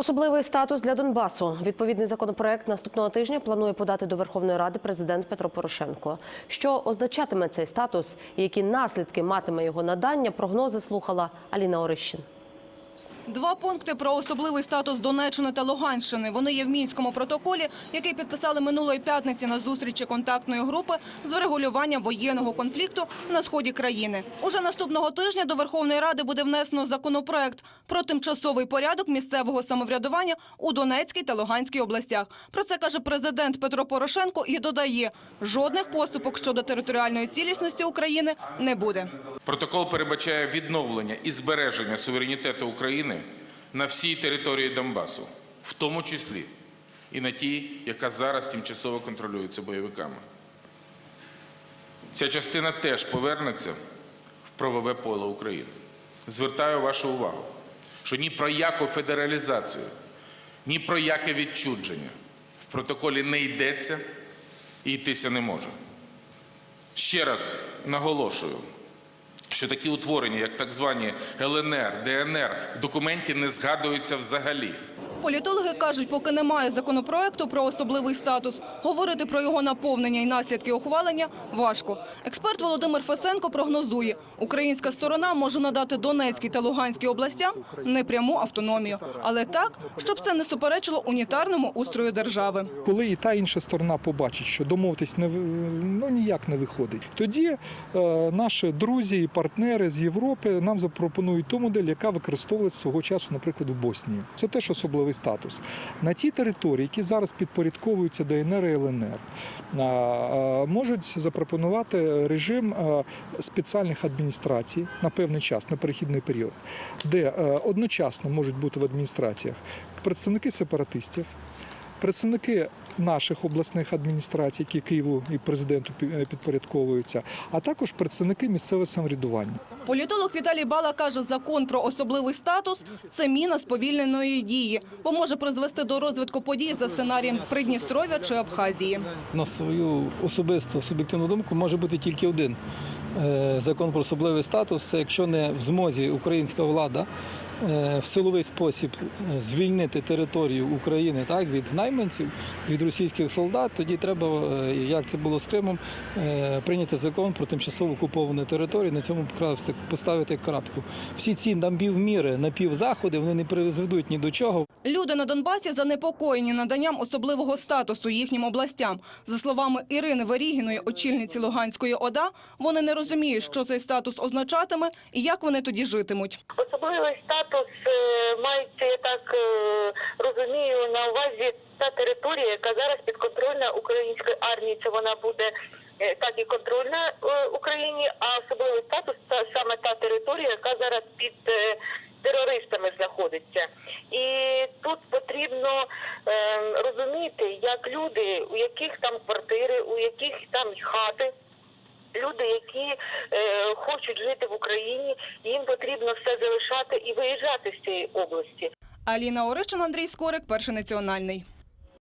Особливий статус для Донбасу. Відповідний законопроект наступного тижня планує подати до Верховної Ради президент Петро Порошенко. Що означатиме цей статус і які наслідки матиме його надання? Прогнози слухала Аліна Орищин. Два пункти про особливий статус Донеччини та Луганщини. Вони є в мінському протоколі, який підписали минулої п'ятниці на зустрічі контактної групи з врегулювання воєнного конфлікту на сході країни. Уже наступного тижня до Верховної Ради буде внесено законопроект про тимчасовий порядок місцевого самоврядування у Донецькій та Луганській областях. Про це каже президент Петро Порошенко і додає: жодних поступок щодо територіальної цілісності України не буде. Протокол передбачає відновлення і збереження суверенітету України на всій території Донбасу, в тому числі і на тій, яка зараз тимчасово контролюється бойовиками. Ця частина теж повернеться в правове поле України. Звертаю вашу увагу, що ні про яку федералізацію, ні про яке відчудження в протоколі не йдеться і йтися не може. Ще раз наголошую, що такі утворення, як так звані ЛНР, ДНР, в документі не згадуються взагалі. Політологи кажуть, поки немає законопроекту про особливий статус, говорити про його наповнення і наслідки ухвалення важко. Експерт Володимир Фесенко прогнозує, українська сторона може надати Донецькій та Луганській областям непряму автономію, але так, щоб це не суперечило унітарному устрою держави. Коли і та інша сторона побачить, що домовитись не ну, ніяк не виходить, тоді е, наші друзі і партнери з Європи нам запропонують ту модель, яка використовувалася свого часу, наприклад, в Боснії. Це теж особливий статус. На ті території, які зараз підпорядковуються ДНР і ЛНР, можуть запропонувати режим спеціальних адміністрацій на певний час, на перехідний період, де одночасно можуть бути в адміністраціях представники сепаратистів, представники наших обласних адміністрацій, які Києву і президенту підпорядковуються, а також представники місцевого самоврядування. Політолог Віталій Бала каже, закон про особливий статус – це міна сповільненої дії, бо може призвести до розвитку подій за сценарієм Придністров'я чи Абхазії. На свою особисту суб'єктивну думку може бути тільки один е, закон про особливий статус. Це якщо не в змозі українська влада е, в силовий спосіб е, звільнити територію України так від найманців, від російських солдат, тоді треба, е, як це було з Кримом, е, прийняти закон про тимчасово окуповану територію. На цьому поставити крапку. Всі ці напівміри, напівзаходи вони не призведуть ні до чого. Люди на Донбасі занепокоєні наданням особливого статусу їхнім областям. За словами Ірини Верігіної, очільниці Луганської ОДА, вони не розуміють, що цей статус означатиме і як вони тоді житимуть. Особливий статус е, мається, я так е, розумію, на увазі та територія, яка зараз підконтрольна української армії. Це вона буде е, так і контрольна Україні, а особливий статус це саме та територія, яка зараз під терористами знаходиться. І тут потрібно розуміти, як люди, у яких там квартири, у яких там хати. Люди, які е, хочуть жити в Україні, їм потрібно все залишати і виїжджати з цієї області. Аліна Орищин, Андрій Скорик, Перший національний.